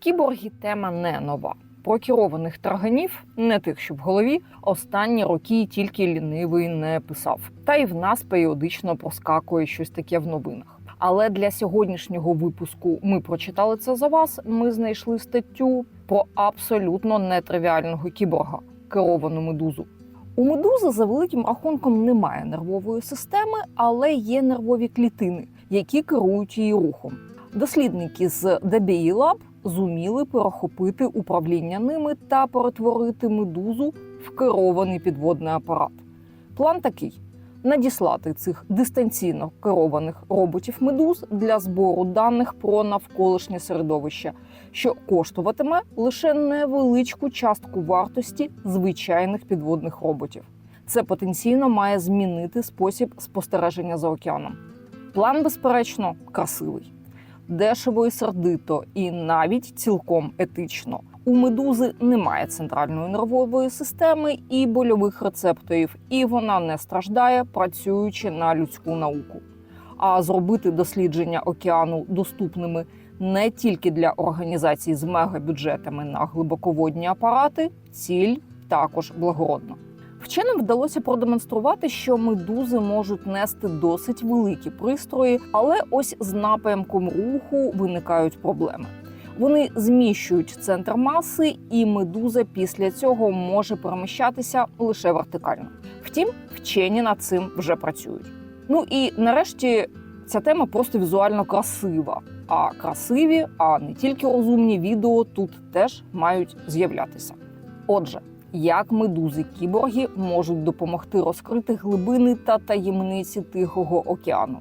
Кіборги тема не нова. Про керованих тарганів, не тих, що в голові, останні роки тільки лінивий не писав. Та й в нас періодично проскакує щось таке в новинах. Але для сьогоднішнього випуску ми прочитали це за вас. Ми знайшли статтю про абсолютно нетривіального кіборга керовану медузу. У медузи за великим рахунком немає нервової системи, але є нервові клітини, які керують її рухом. Дослідники з DBE Lab зуміли перехопити управління ними та перетворити медузу в керований підводний апарат. План такий: надіслати цих дистанційно керованих роботів медуз для збору даних про навколишнє середовище, що коштуватиме лише невеличку частку вартості звичайних підводних роботів. Це потенційно має змінити спосіб спостереження за океаном. План, безперечно, красивий дешево і сердито, і навіть цілком етично. У медузи немає центральної нервової системи і больових рецепторів, і вона не страждає, працюючи на людську науку. А зробити дослідження океану доступними не тільки для організацій з мегабюджетами на глибоководні апарати, ціль також благородна. Вченим вдалося продемонструвати, що медузи можуть нести досить великі пристрої, але ось з напрямком руху виникають проблеми. Вони зміщують центр маси, і медуза після цього може переміщатися лише вертикально. Втім, вчені над цим вже працюють. Ну і нарешті ця тема просто візуально красива. А красиві, а не тільки розумні відео тут теж мають з'являтися. Отже, як медузи кіборги можуть допомогти розкрити глибини та таємниці Тихого океану.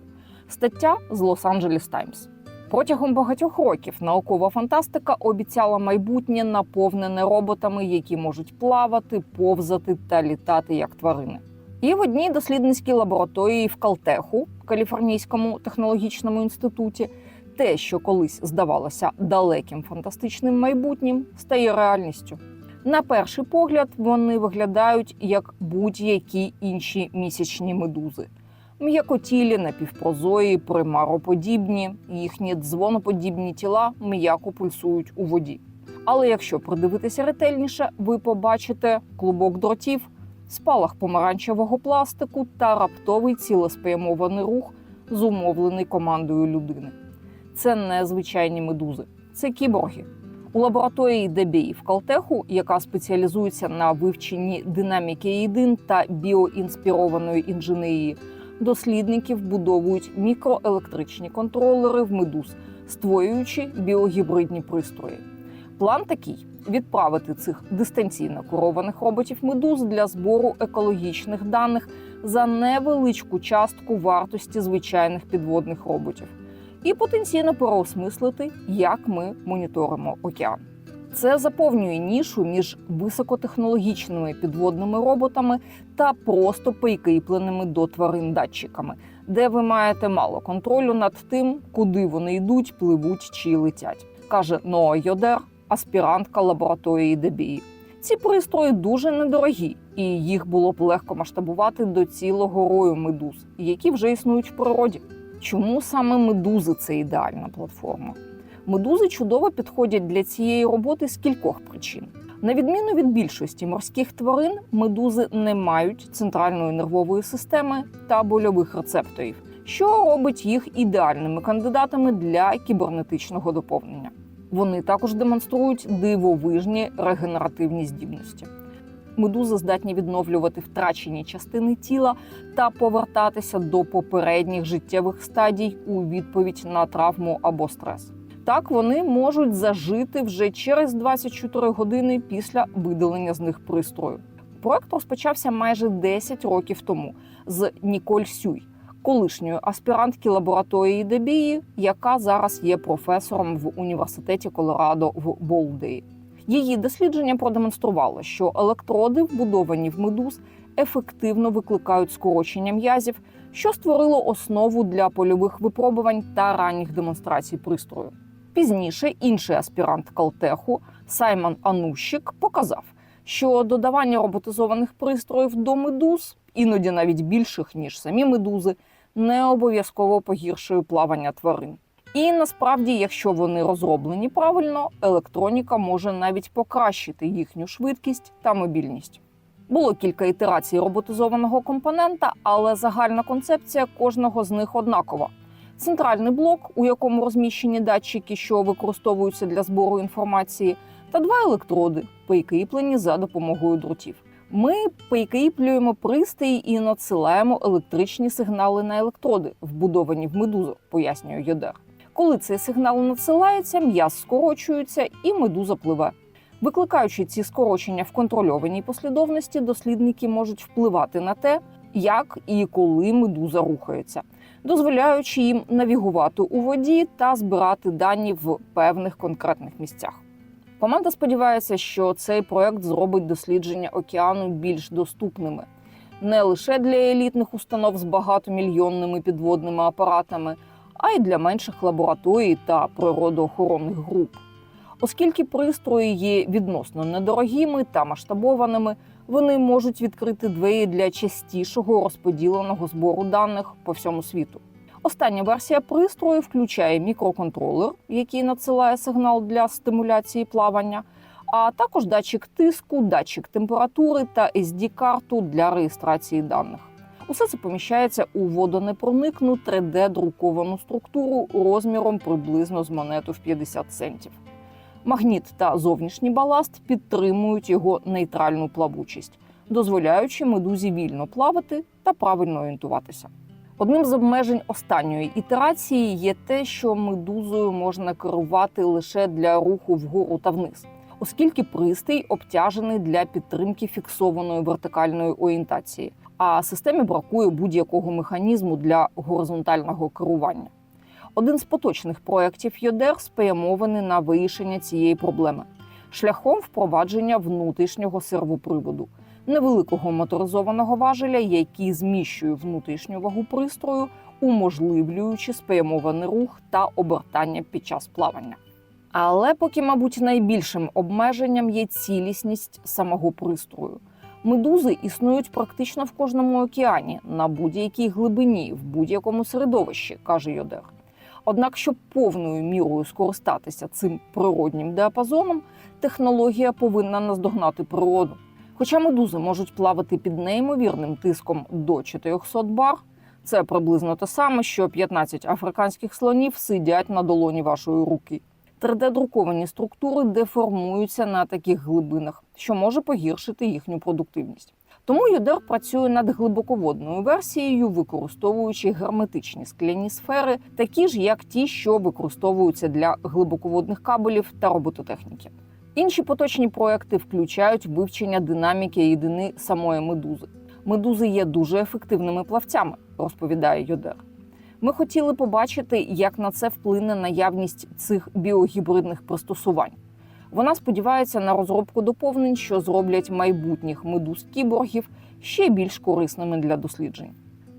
Стаття з Лос-Анджелес Таймс. Протягом багатьох років наукова фантастика обіцяла майбутнє наповнене роботами, які можуть плавати, повзати та літати як тварини. І в одній дослідницькій лабораторії в Калтеху, Каліфорнійському технологічному інституті, те, що колись здавалося далеким фантастичним майбутнім, стає реальністю. На перший погляд вони виглядають як будь-які інші місячні медузи. М'якотілі, напівпрозої, примароподібні, їхні дзвоноподібні тіла м'яко пульсують у воді. Але якщо придивитися ретельніше, ви побачите клубок дротів, спалах помаранчевого пластику та раптовий цілеспрямований рух, зумовлений командою людини. Це не звичайні медузи, це кіборги. У лабораторії DBI в Калтеху, яка спеціалізується на вивченні динаміки єдин та біоінспірованої інженерії, дослідники вбудовують мікроелектричні контролери в медуз, створюючи біогібридні пристрої. План такий: відправити цих дистанційно керованих роботів медуз для збору екологічних даних за невеличку частку вартості звичайних підводних роботів і потенційно переосмислити, як ми моніторимо океан. Це заповнює нішу між високотехнологічними підводними роботами та просто прикріпленими до тварин датчиками, де ви маєте мало контролю над тим, куди вони йдуть, пливуть чи летять, каже Ноа Йодер, аспірантка лабораторії ДБІ. Ці пристрої дуже недорогі, і їх було б легко масштабувати до цілого рою медуз, які вже існують в природі. Чому саме медузи це ідеальна платформа? Медузи чудово підходять для цієї роботи з кількох причин. На відміну від більшості морських тварин, медузи не мають центральної нервової системи та больових рецепторів, що робить їх ідеальними кандидатами для кібернетичного доповнення. Вони також демонструють дивовижні регенеративні здібності. Медузи здатні відновлювати втрачені частини тіла та повертатися до попередніх життєвих стадій у відповідь на травму або стрес. Так вони можуть зажити вже через 24 години після видалення з них пристрою. Проект розпочався майже 10 років тому з Ніколь Сюй, колишньої аспірантки лабораторії Дебії, яка зараз є професором в університеті Колорадо в Болдеї. Її дослідження продемонструвало, що електроди, вбудовані в медуз, ефективно викликають скорочення м'язів, що створило основу для польових випробувань та ранніх демонстрацій пристрою. Пізніше інший аспірант Калтеху Саймон Анущик показав, що додавання роботизованих пристроїв до медуз, іноді навіть більших ніж самі медузи, не обов'язково погіршує плавання тварин. І насправді, якщо вони розроблені правильно, електроніка може навіть покращити їхню швидкість та мобільність. Було кілька ітерацій роботизованого компонента, але загальна концепція кожного з них однакова. Центральний блок, у якому розміщені датчики, що використовуються для збору інформації, та два електроди, прикріплені за допомогою дротів. Ми прикріплюємо пристрій і надсилаємо електричні сигнали на електроди, вбудовані в медузу, пояснює Йодер. Коли цей сигнал надсилається, м'яз скорочується і медуза пливе. Викликаючи ці скорочення в контрольованій послідовності, дослідники можуть впливати на те, як і коли медуза рухається, дозволяючи їм навігувати у воді та збирати дані в певних конкретних місцях. Команда сподівається, що цей проект зробить дослідження океану більш доступними не лише для елітних установ з багатомільйонними підводними апаратами, а й для менших лабораторій та природоохоронних груп. Оскільки пристрої є відносно недорогими та масштабованими, вони можуть відкрити двері для частішого розподіленого збору даних по всьому світу. Остання версія пристрою включає мікроконтролер, який надсилає сигнал для стимуляції плавання, а також датчик тиску, датчик температури та SD-карту для реєстрації даних. Усе це поміщається у водонепроникну 3D-друковану структуру розміром приблизно з монету в 50 центів. Магніт та зовнішній баласт підтримують його нейтральну плавучість, дозволяючи медузі вільно плавати та правильно орієнтуватися. Одним з обмежень останньої ітерації є те, що медузою можна керувати лише для руху вгору та вниз, оскільки пристрій обтяжений для підтримки фіксованої вертикальної орієнтації, а системі бракує будь-якого механізму для горизонтального керування. Один з поточних проєктів ЙОДЕР спрямований на вирішення цієї проблеми шляхом впровадження внутрішнього сервоприводу, невеликого моторизованого важеля, який зміщує внутрішню вагу пристрою, уможливлюючи спрямований рух та обертання під час плавання. Але поки, мабуть, найбільшим обмеженням є цілісність самого пристрою. Медузи існують практично в кожному океані, на будь-якій глибині, в будь-якому середовищі, каже Йодер. Однак, щоб повною мірою скористатися цим природнім діапазоном, технологія повинна наздогнати природу. Хоча медузи можуть плавати під неймовірним тиском до 400 бар, це приблизно те саме, що 15 африканських слонів сидять на долоні вашої руки. 3D-друковані структури деформуються на таких глибинах, що може погіршити їхню продуктивність. Тому Йодер працює над глибоководною версією, використовуючи герметичні скляні сфери, такі ж як ті, що використовуються для глибоководних кабелів та робототехніки. Інші поточні проекти включають вивчення динаміки рідини самої медузи. Медузи є дуже ефективними плавцями, розповідає Йодер. Ми хотіли побачити, як на це вплине наявність цих біогібридних пристосувань. Вона сподівається на розробку доповнень, що зроблять майбутніх медуз кіборгів ще більш корисними для досліджень.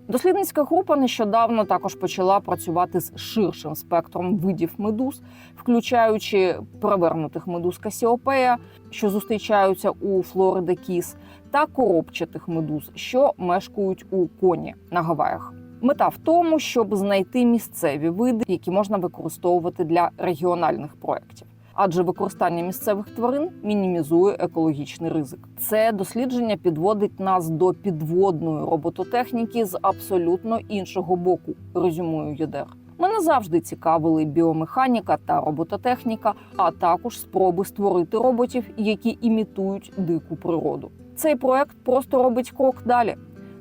Дослідницька група нещодавно також почала працювати з ширшим спектром видів медуз, включаючи перевернутих медуз Касіопея, що зустрічаються у Флорида Кіс, та коробчатих медуз, що мешкають у коні на Гаваях. Мета в тому, щоб знайти місцеві види, які можна використовувати для регіональних проєктів. Адже використання місцевих тварин мінімізує екологічний ризик. Це дослідження підводить нас до підводної робототехніки з абсолютно іншого боку. Резюмує ЮДЕР. Мене завжди цікавили біомеханіка та робототехніка, а також спроби створити роботів, які імітують дику природу. Цей проект просто робить крок далі.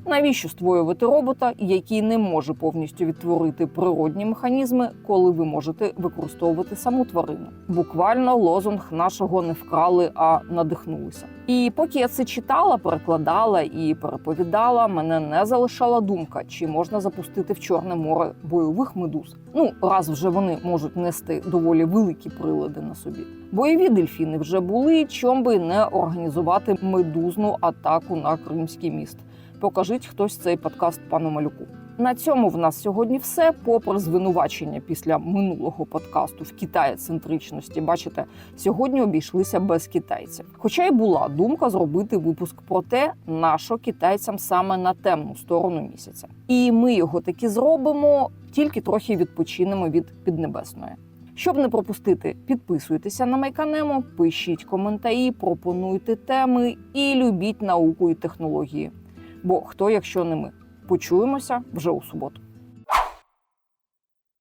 Навіщо створювати робота, який не може повністю відтворити природні механізми, коли ви можете використовувати саму тварину? Буквально лозунг нашого не вкрали, а надихнулися. І поки я це читала, перекладала і переповідала, мене не залишала думка, чи можна запустити в Чорне море бойових медуз. Ну раз вже вони можуть нести доволі великі прилади на собі. Бойові дельфіни вже були, чом би не організувати медузну атаку на Кримський міст покажіть хтось цей подкаст пану малюку. На цьому в нас сьогодні все. Попри звинувачення після минулого подкасту в китаєцентричності, бачите, сьогодні обійшлися без китайців. Хоча й була думка зробити випуск про те, на що китайцям саме на темну сторону місяця. І ми його таки зробимо, тільки трохи відпочинемо від піднебесної. Щоб не пропустити, підписуйтеся на Майканемо, пишіть коментарі, пропонуйте теми і любіть науку і технології. Бо хто, якщо не ми, почуємося вже у суботу.